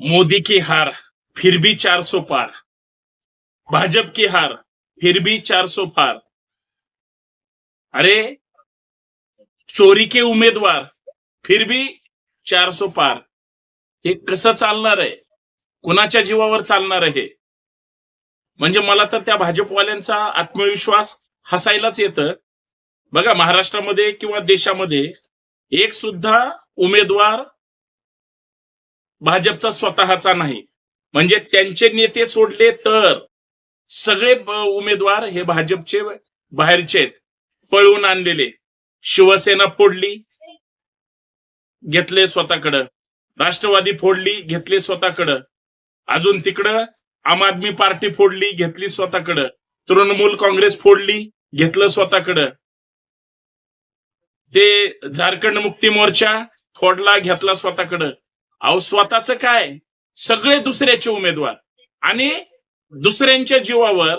मोदी की हार फिर भी चार पार। भाजप की हार फिर भी चार पार। अरे चोरी के उमेदवार फिर भी चार पार। हे कसं चालणार आहे? कुणाच्या जीवावर चालणार आहे म्हणजे मला तर त्या भाजपवाल्यांचा आत्मविश्वास हसायलाच येतं. बघा महाराष्ट्रामध्ये किंवा देशामध्ये एक सुद्धा उमेदवार भाजपचा स्वतःचा नाही. म्हणजे त्यांचे नेते सोडले तर सगळे उमेदवार हे भाजपचे बाहेरचे आहेत. पळवून आणलेले. शिवसेना फोडली घेतले स्वतःकडं. राष्ट्रवादी फोडली घेतले स्वतःकडं. अजून तिकडं आम आदमी पार्टी फोडली घेतली स्वतःकडं. तृणमूल काँग्रेस फोडली घेतलं स्वतःकडं. ते झारखंड मुक्ती मोर्चा फोडला घेतला स्वतःकडं. अहो स्वतःच काय? सगळे दुसऱ्याचे उमेदवार. आणि दुसऱ्यांच्या जीवावर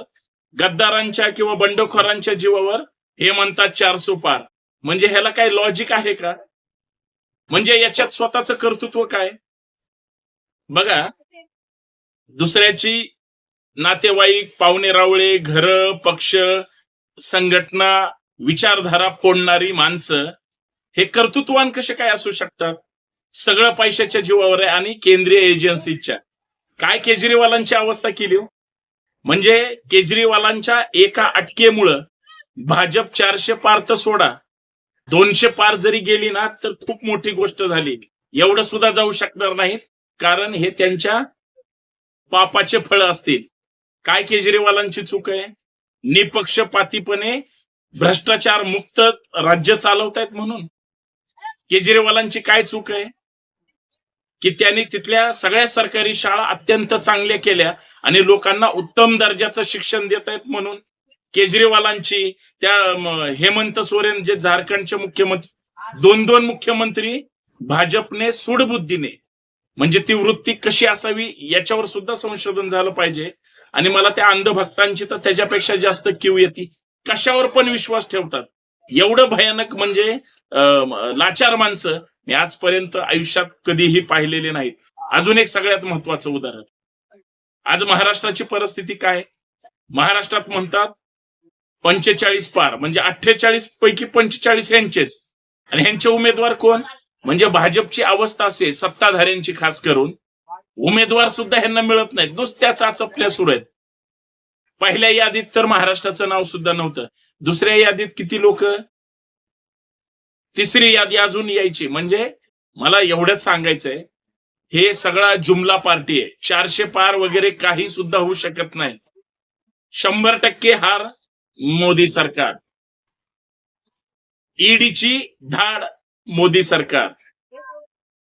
गद्दारांच्या किंवा बंडखोरांच्या जीवावर हे म्हणतात चार सुपार. म्हणजे ह्याला काय लॉजिक आहे का? म्हणजे याच्यात स्वतःच कर्तृत्व काय? बघा दुसऱ्याची नातेवाईक पाहुणे रावळे घर पक्ष संघटना विचारधारा फोडणारी माणसं हे कर्तृत्वान कसे काय असू शकतात? सगळं पैशाच्या जीवावर आहे आणि केंद्रीय एजन्सीच्या. काय केजरीवालांची अवस्था केली हो? म्हणजे केजरीवालांच्या एका अटकेमुळं भाजप चारशे पार तर सोडा. दोनशे पार जरी गेली ना तर खूप मोठी गोष्ट झाली. एवढं सुद्धा जाऊ शकणार नाहीत कारण हे त्यांच्या पापाचे फळ असतील. काय केजरीवालांची चूक आहे? निपक्षपातीपणे भ्रष्टाचार मुक्त राज्य चालवतायत म्हणून. केजरीवालांची काय चूक आहे? की त्यांनी तिथल्या सगळ्या सरकारी शाळा अत्यंत चांगल्या केल्या आणि लोकांना उत्तम दर्जाचं शिक्षण देत आहेत म्हणून केजरीवालांची त्या हेमंत सोरेन जे झारखंडचे मुख्यमंत्री दोन दोन मुख्यमंत्री भाजपने सूडबुद्धीने म्हणजे ती वृत्ती कशी असावी याच्यावर सुद्धा संशोधन झालं पाहिजे. आणि मला त्या अंधभक्तांची तर त्याच्यापेक्षा जास्त किव येते. कशावर पण विश्वास ठेवतात. एवढं भयानक म्हणजे लाचार माणसं मी आजपर्यंत आयुष्यात कधीही पाहिलेले नाहीत. अजून एक सगळ्यात महत्वाचं उदाहरण. आज महाराष्ट्राची परिस्थिती काय? महाराष्ट्रात म्हणतात पंचेचाळीस पार म्हणजे अठ्ठेचाळीस पैकी पंचेचाळीस यांचेच आणि ह्यांचे उमेदवार कोण? म्हणजे भाजपची अवस्था असे सत्ताधाऱ्यांची खास करून. उमेदवार सुद्धा ह्यांना मिळत नाहीत नुसत्या चाचपल्या सुरू आहेत. पहिल्या यादीत तर महाराष्ट्राचं नाव सुद्धा नव्हतं. दुसऱ्या यादीत किती लोक? तिसरी यादी अजून यायची. म्हणजे मला एवढंच सांगायचंय हे सगळा जुमला पार्टी आहे. चारशे पार वगैरे काही सुद्धा होऊ शकत नाही. शंभर टक्के हार मोदी सरकार. ईडीची धाड मोदी सरकार.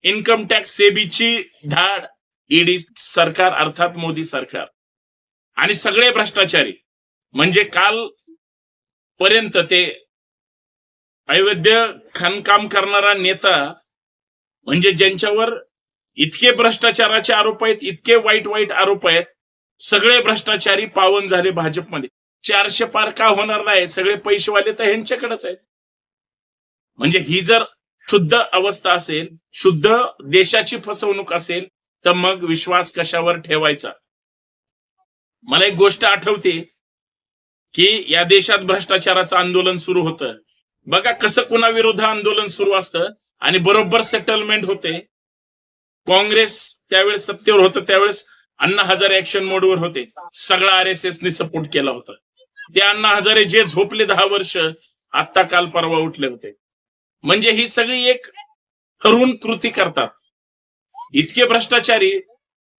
इन्कम टॅक्स सेबीची धाड ईडी सरकार अर्थात मोदी सरकार. आणि सगळे भ्रष्टाचारी. म्हणजे काल पर्यंत ते अवैध्य खाणकाम करणारा नेता म्हणजे ज्यांच्यावर इतके भ्रष्टाचाराचे आरोप आहेत इतके वाईट वाईट आरोप आहेत सगळे भ्रष्टाचारी पावन झाले भाजपमध्ये. चारशे पार का होणार नाही? सगळे पैसेवाले तर ह्यांच्याकडेच आहेत. म्हणजे ही जर शुद्ध अवस्था असेल शुद्ध देशाची फसवणूक असेल तर मग विश्वास कशावर ठेवायचा? मला एक गोष्ट आठवते की या देशात भ्रष्टाचाराचं आंदोलन सुरू होतं. बघा कसं कुणाविरुद्ध आंदोलन सुरू असतं. आणि बरोबर सेटलमेंट होते. काँग्रेस त्यावेळेस सत्तेवर होतं. त्यावेळेस अण्णा हजारे ऍक्शन मोडवर होते. सगळा आर एस एसने सपोर्ट केला होता. ते अण्णा हजारे जे झोपले दहा वर्ष आत्ता काल परवा उठले होते. म्हणजे ही सगळी एक ठरवून कृती करतात. इतके भ्रष्टाचारी.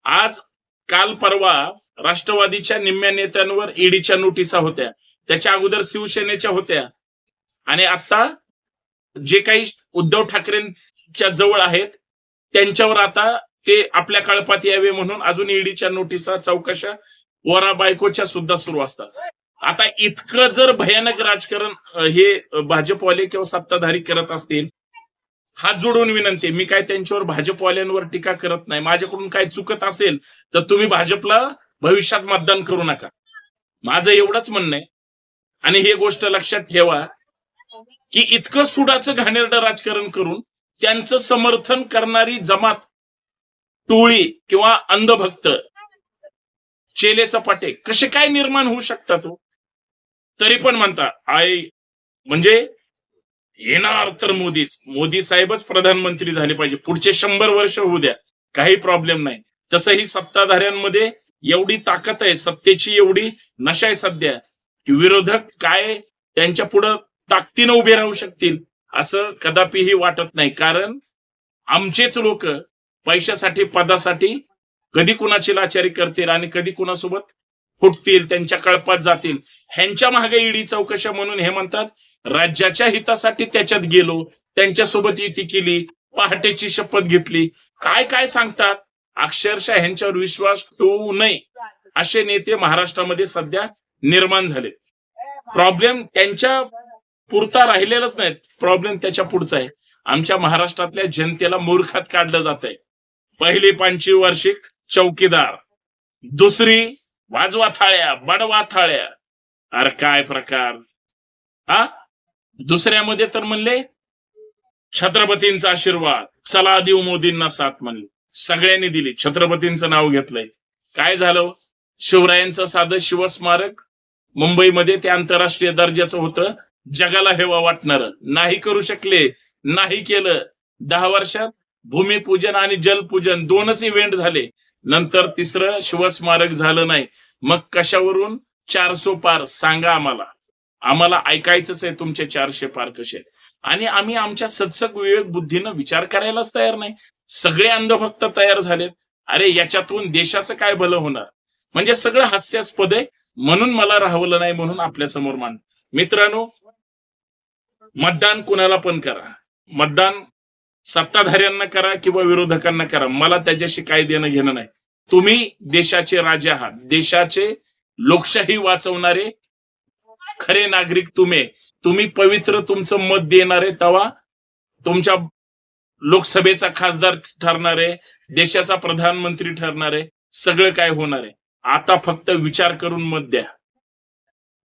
आज काल परवा राष्ट्रवादीच्या निम्म्या नेत्यांवर ईडीच्या नोटिसा होत्या. त्याच्या अगोदर शिवसेनेच्या होत्या. आणि आता जे काही उद्धव ठाकरेंच्या जवळ आहेत त्यांच्यावर आता ते आपल्या कळपात यावे म्हणून अजून ईडीच्या नोटिसा चौकशा वरा बायकोच्या सुद्धा सुरू असतात. आता इतकं जर भयानक राजकारण हे भाजपवाले किंवा सत्ताधारी करत असतील हात जोडून विनंती मी काय त्यांच्यावर भाजपवाल्यांवर टीका करत नाही. माझ्याकडून काय चुकत असेल तर तुम्ही भाजपला भविष्यात मतदान करू नका. माझं एवढंच म्हणणं आहे. आणि ही गोष्ट लक्षात ठेवा की इतकं सुडाचं घाणेरडं राजकारण करून त्यांचं समर्थन करणारी जमात टोळी किंवा अंधभक्त चेले चपाटे कसे काय निर्माण होऊ शकतात हो? तरी पण म्हणता आय म्हणजे येणार तर मोदीच. मोदी साहेबच प्रधानमंत्री झाले पाहिजे. पुढचे शंभर वर्ष होऊ द्या. काही प्रॉब्लेम नाही. तसंही सत्ताधाऱ्यांमध्ये एवढी ताकद आहे सत्तेची एवढी नशा आहे सध्या की विरोधक काय त्यांच्या पुढं ताकदीनं उभे राहू शकतील असं कदापिही वाटत नाही. कारण आमचेच लोक पैशासाठी पदासाठी कधी कुणाची लाचारी करतील आणि कधी कुणासोबत फुटतील त्यांच्या कळपात जातील. ह्यांच्या मागे ईडी चौकशा म्हणून हे म्हणतात राज्याच्या हितासाठी त्याच्यात गेलो त्यांच्यासोबत युती केली पहाटेची शपथ घेतली. काय काय सांगतात? अक्षरशः ह्यांच्यावर विश्वास ठेवू नये असे नेते महाराष्ट्रामध्ये सध्या निर्माण झाले प्रॉब्लेम त्यांच्या पुरता राहिलेलाच नाही प्रॉब्लेम त्याच्या पुढचा आहे. आमच्या महाराष्ट्रातल्या जनतेला मूर्खात काढलं जात आहे पहिली पांची वार्षिक चौकीदार. दुसरी वाजवा थाळ्या बडवा थाळ्या अरे काय प्रकार? हा? दुसऱ्यामध्ये तर म्हणले छत्रपतींचा आशीर्वाद. चला देऊ मोदींना साथ म्हणले. सगळ्यांनी दिली. छत्रपतींचं नाव घेतलंय. काय झालं? शिवरायांचं साधं शिवस्मारक मुंबईमध्ये ते आंतरराष्ट्रीय दर्जाचं होतं. जगाला हेवा वाटणार. नाही करू शकले नाही केलं. दहा वर्षात भूमिपूजन आणि जलपूजन दोनच इव्हेंट झाले. नंतर तिसरं शिवस्मारक झालं नाही. मग कशावरून? चारशे पार. सांगा आम्हाला. आम्हाला ऐकायचंच आहे तुमचे चारशे पार कसे आणि आम्ही आमच्या सत्सक विवेक बुद्धीनं विचार करायलाच तयार नाही. सगळे अंधभक्त तयार झालेत. अरे याच्यातून देशाचं काय भलं होणार? म्हणजे सगळं हास्यास्पद आहे. म्हणून मला राहवलं नाही म्हणून आपल्यासमोर मान. मित्रांनो मतदान कुणाला पण करा. मतदान सत्ताधाऱ्यांना करा किंवा विरोधकांना करा. मला त्याच्याशी काय देणं घेणं नाही. तुम्ही देशाचे राजे आहात. देशाचे लोकशाही वाचवणारे खरे नागरिक तुम्ही तुम्ही पवित्र तुमचं मत देणारे तेव्हा तुमच्या लोकसभेचा खासदार ठरणारे देशाचा प्रधानमंत्री ठरणारे सगळं काय होणार आहे. आता फक्त विचार करून मत द्या.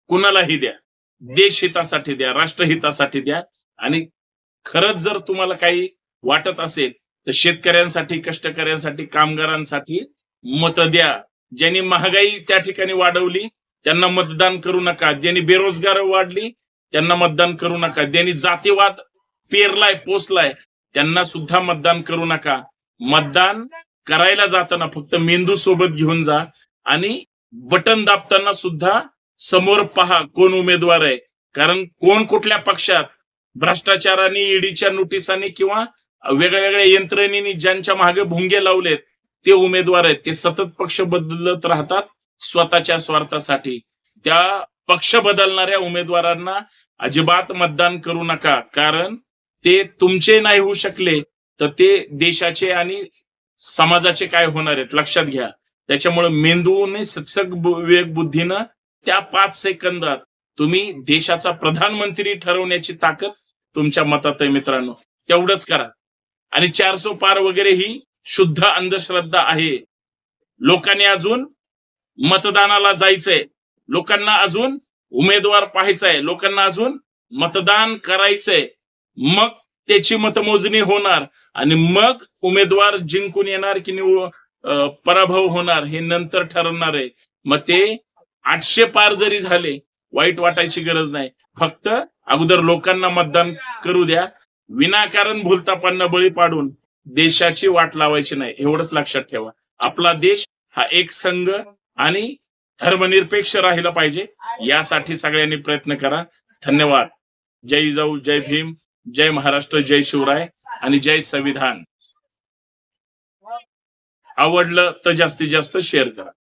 कुणालाही द्या. देश हितासाठी द्या राष्ट्रहितासाठी द्या. आणि खरंच जर तुम्हाला काही वाटत असेल तर शेतकऱ्यांसाठी कष्टकऱ्यांसाठी कामगारांसाठी मत द्या. ज्यांनी महागाई त्या ठिकाणी वाढवली त्यांना मतदान करू नका. ज्यांनी बेरोजगार वाढली त्यांना मतदान करू नका. ज्यांनी जातीवाद पेरलाय पोचलाय त्यांना सुद्धा मतदान करू नका. मतदान करायला जाताना फक्त मेंदू सोबत घेऊन जा आणि बटन दाबताना सुद्धा समोर पहा कोण उमेदवार आहे. कारण कोण कुठल्या पक्षात भ्रष्टाचाराने ईडीच्या नोटिसांनी किंवा वेगळ्या वेगळ्या यंत्रणेनी ज्यांच्या मागे भुंगे लावलेत ते उमेदवार आहेत. ते सतत पक्ष बदलत राहतात स्वतःच्या स्वार्थासाठी. त्या पक्ष बदलणाऱ्या उमेदवारांना अजिबात मतदान करू नका. कारण ते तुमचे नाही होऊ शकले तर ते देशाचे आणि समाजाचे काय होणार आहेत? लक्षात घ्या. त्याच्यामुळे मेंदूने सत्सग विवेक बुद्धीनं त्या पाच सेकंदात तुम्ही देशाचा प्रधानमंत्री ठरवण्याची ताकद तुमच्या मतात आहे मित्रांनो. तेवढंच करा. आणि चारसो पार वगैरे ही शुद्ध अंधश्रद्धा आहे. लोकांनी अजून मतदानाला जायचंय. लोकांना अजून उमेदवार पाहायचंय. लोकांना अजून मतदान करायचंय. मग त्याची मतमोजणी होणार आणि मग उमेदवार जिंकून येणार की निव पराभव होणार हे नंतर ठरवणार आहे. मग ते आठशे पार जरी झाले वाईट वाटायची गरज नाही. फक्त अगोदर लोकांना मतदान करू द्या. विनाकारण भूलतापांना बळी पाडून देशाची वाट लावायची नाही एवढंच लक्षात ठेवा. आपला देश हा एक संघ आणि धर्मनिरपेक्ष राहिला पाहिजे यासाठी सगळ्यांनी प्रयत्न करा. धन्यवाद. जय जाऊ जय भीम जय महाराष्ट्र जय शिवराय आणि जय संविधान. आवडलं तर जास्तीत जास्त शेअर करा.